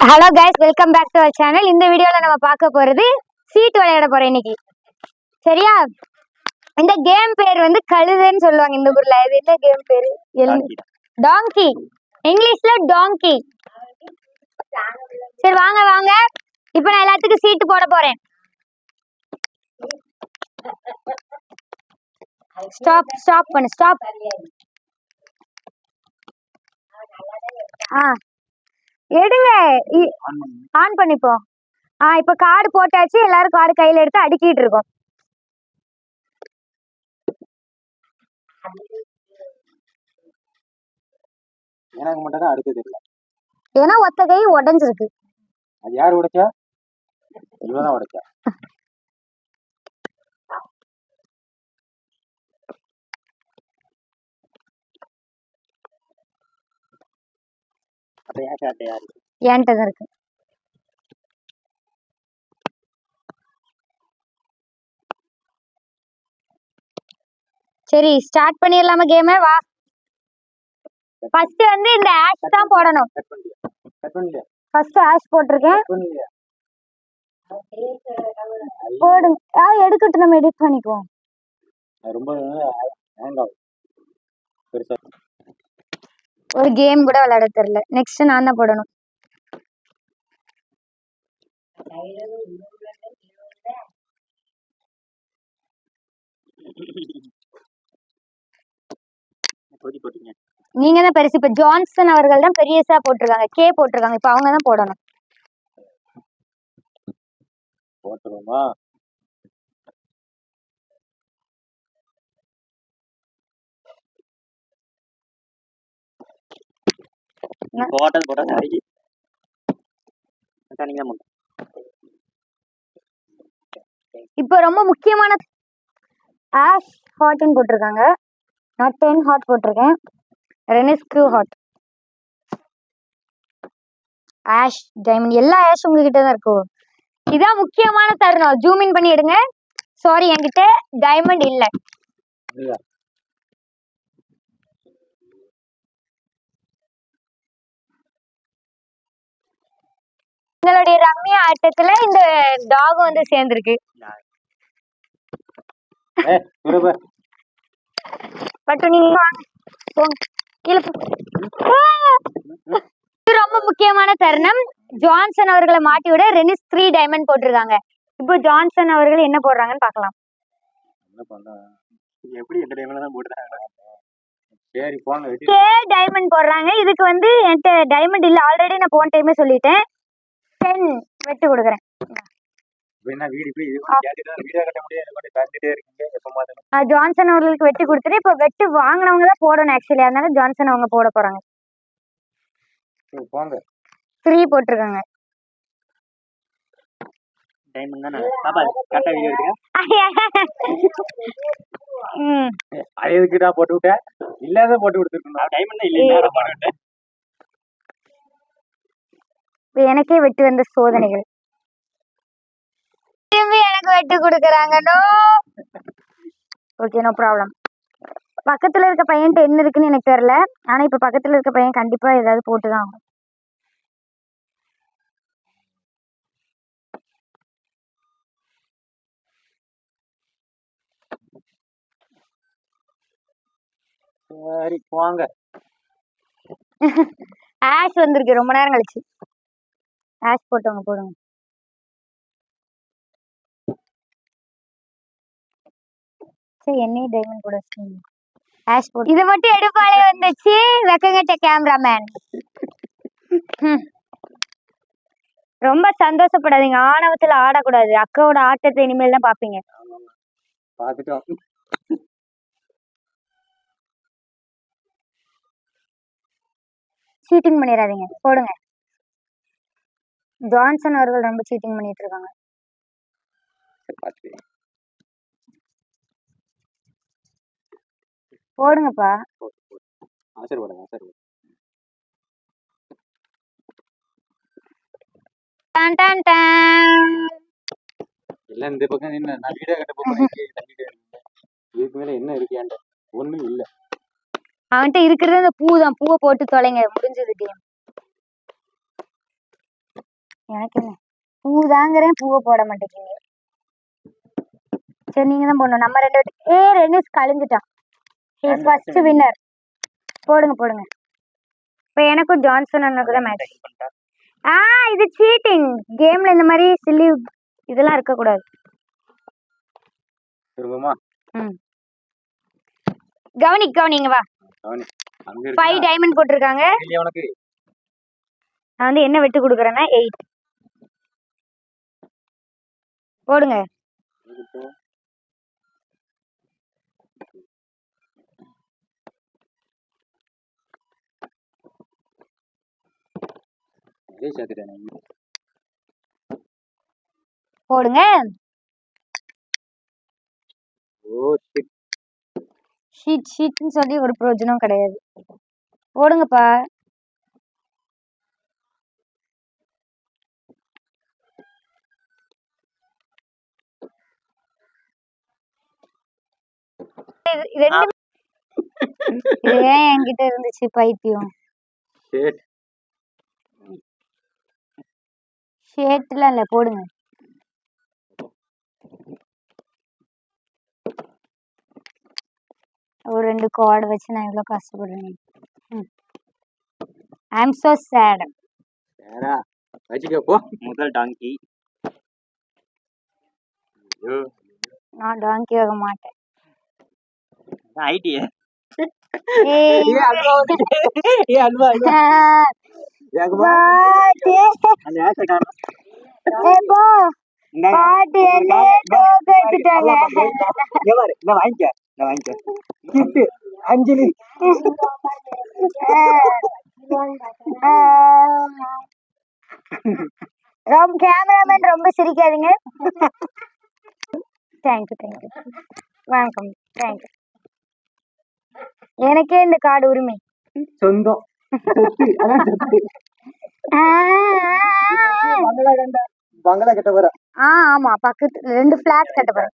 Hello guys welcome back to our channel இந்த வீடியோல நம்ம பார்க்க போறது சீட் விளையாட போறோம் இன்னைக்கு. சரியா? இந்த கேம் பேர் வந்து கழுதைன்னு சொல்லுவாங்க இந்த ஊர்ல. இது என்ன கேம் பேரு? டாங்கி இங்கிலீஷ்ல டாங்கி சரி வாங்க வாங்க. இப்போ நான் எல்லாத்துக்கும் சீட்டு போட போறேன். ஸ்டாப் ஸ்டாப் பண்ணு ஸ்டாப் ஆ. எடுங்க. ஆன் பண்ணிப்போம் ஆ இப்போ கார்டு போட்டாச்சு. எல்லாரும் கார்டு கையில எடுத்து அடுக்கிட்டு இருக்கோம். எனக்கு மட்டும் தான் அடுக்க தெரியல ஏன்னா ஒத்த கை உடஞ்சிருக்கு. அது யார் உடைச்சா? இவன் தான் உடைச்சா. அப்ப யாரு? என்கிட்ட தான் இருக்கு. சரி ஸ்டார்ட் பண்ணிடலாமா கேம வா. ஃபர்ஸ்ட் வந்து இந்த ஆஷ் தான் போடணும். ஃபர்ஸ்ட் ஆஷ் போட்டிருக்கேன். போடுங்க ஆ எடுக்கட்டும் நம்ம எடிட் பண்ணிக்குவோம். ரொம்ப ஹேங் ஆகும். பெருசா ஒரு கேம் கூட விளையாட தெரியல. நெக்ஸ்ட் நான் தான் போடணும். நீங்க தான் பெருசு. இப்ப ஜான்சன் அவர்கள் தான் பெரியசா போட்டிருக்காங்க. கே போட்டிருக்காங்க. இப்ப அவங்க தான் போடணும். போட்டுருவோமா? போட்டது போட்டா சரி நீங்க தான் இப்போ ரொம்ப முக்கியமான ஆஷ் ஹாட்னு போட்டிருக்காங்க. நான் டென் ஹாட் போட்டிருக்கேன். ரெனிஸ்க்யூ ஹாட் ஆஷ் டைமண்ட் எல்லா ஆஷ் உங்ககிட்ட தான் இருக்கும். இதான் முக்கியமான தருணம். ஜூம் இன் பண்ணி எடுங்க. சாரி என்கிட்ட டைமண்ட் இல்ல. இல்ல உங்களுடைய ரம்யா ஆட்டத்துல இந்த டாக் வந்து சேர்ந்திருக்கு. ஏ இருப பட் நீங்க கீழே ரொம்ப முக்கியமான தருணம். ஜான்சன் அவர்களை மாட்டி விட ரெனிஸ் த்ரீ டைமண்ட் போட்டிருக்காங்க. இப்போ ஜான்சன் அவர்கள் என்ன போடுறாங்கன்னு பார்க்கலாம். கே டைமண்ட் போடுறாங்க? இதுக்கு வந்து என்கிட்ட டைமண்ட் இல்ல. ஆல்ரெடி நான் போன டைமே சொல்லிட்டேன். டென் வெட்டு கொடுக்குறேன். ஜான்சன் அவர்களுக்கு வெட்டு கொடுத்துட்டு இப்போ வெட்டு வாங்கினவங்க தான் போடணும் ஆக்சுவலி அதனால ஜான்சன் அவங்க போட போறாங்க. போங்க. த்ரீ போட்டிருக்காங்க. போட்டு விட்டேன் இல்லாத போட்டு கொடுத்துருக்கணும். டைமண்ட் இல்ல போட்டு விட்டேன். எனக்கே வெட்டு வந்த சோதனைகள். திரும்பி எனக்கு வெட்டு கொடுக்குறாங்க நோ. ஓகே நோ ப்ராப்ளம் பக்கத்துல இருக்க பையன்ட்ட என்ன இருக்குன்னு எனக்கு தெரியல. ஆனா இப்ப பக்கத்துல இருக்க பையன் கண்டிப்பா ஏதாவது போட்டுதான் ஆகணும். சரி போங்க ஆஷ் வந்திருக்கு. ரொம்ப நேரம் கழிச்சு. ஆஷ் போட்டவங்க போடுங்க. சரி என்னையும் டைமண்ட் போட வச்சிட்டீங்க ஆஷ் போட்டு இது மட்டும் எடுப்பாலே வந்துச்சு. வெக்கங்கட்ட கேமராமேன் ரொம்ப சந்தோஷப்படாதீங்க. ஆணவத்துல ஆடக்கூடாது. அக்காவோட ஆட்டத்தை இனிமேல் தான் பாப்பீங்க. பாத்துட்டோம் சீட்டிங் பண்ணிடாதீங்க போடுங்க. ஜான்சன் அவர்கள் ரொம்ப சீட்டிங் பண்ணிட்டு இருக்காங்க. சரி போடுங்கப்பா. ஆசீர்வாதம் ஆசீர்வாதம் டான் டான் டான். எல்லாம் இந்த பக்கம் என்ன நான் வீடியோ கட்ட போறேன். இதுக்கு மேல என்ன இருக்கியாண்ட ஒண்ணும் இல்ல. அவன்கிட்ட இருக்கிறது அந்த பூ தான். பூவை போட்டு தொலைங்க. முடிஞ்சது கேம் எனக்கு என்ன? பூ தாங்கிறேன் பூவை போட மாட்டேங்கிறீங்க. சரி நீங்க தான் போடணும். நம்ம ரெண்டு பேர்த்து- ஏ ரெனிஸ் கழிஞ்சிட்டான் ஹீஸ் ஃபர்ஸ்ட் வின்னர் போடுங்க போடுங்க. இப்போ எனக்கும் ஜான்சன் அண்ணனுக்கு தான் மேட்ச் ஆ இது சீட்டிங் கேம்ல இந்த மாதிரி சில்லி இதெல்லாம் இருக்கக்கூடாது. திரும்பமா? ம். கவனி கவனிங்க வா. ஃபைவ் இருக்கு டைமண்ட் போட்டிருக்காங்க. நான் வந்து என்ன விட்டு கொடுக்குறேன்னா எயிட் போடுங்க. போடுங்க. ஷீட் ஷீட்னு சொல்லி ஒரு பிரயோஜனம் கிடையாது போடுங்கப்பா ரெண்டு இது ஏன் என்கிட்ட இருந்துச்சு பைத்தியம்? Shit. ஷேட்லாம் இல்லை போடுங்க. ஒரு ரெண்டு கார்டு வச்சு நான் இவ்வளோ கஷ்டப்படுறேன் ஐ எம் ஸோ சேட் வேறா வச்சுக்க போ. முதல் டாங்கி. நான் டாங்கி ஆக மாட்டேன். கிட்டு அஞ்சலி. ரொம்ப கேமராமேன் ரொம்ப சிரிக்காதீங்க. தேங்க்யூ தேங்க்யூ வணக்கம். தேங்க்யூ எனக்கே இந்த கார்டு உரிமை. சொந்தம். பங்களா கட்ட போற ஆ ஆமா. பக்கத்து ரெண்டு ஃபிளாட் கட்ட போறேன்.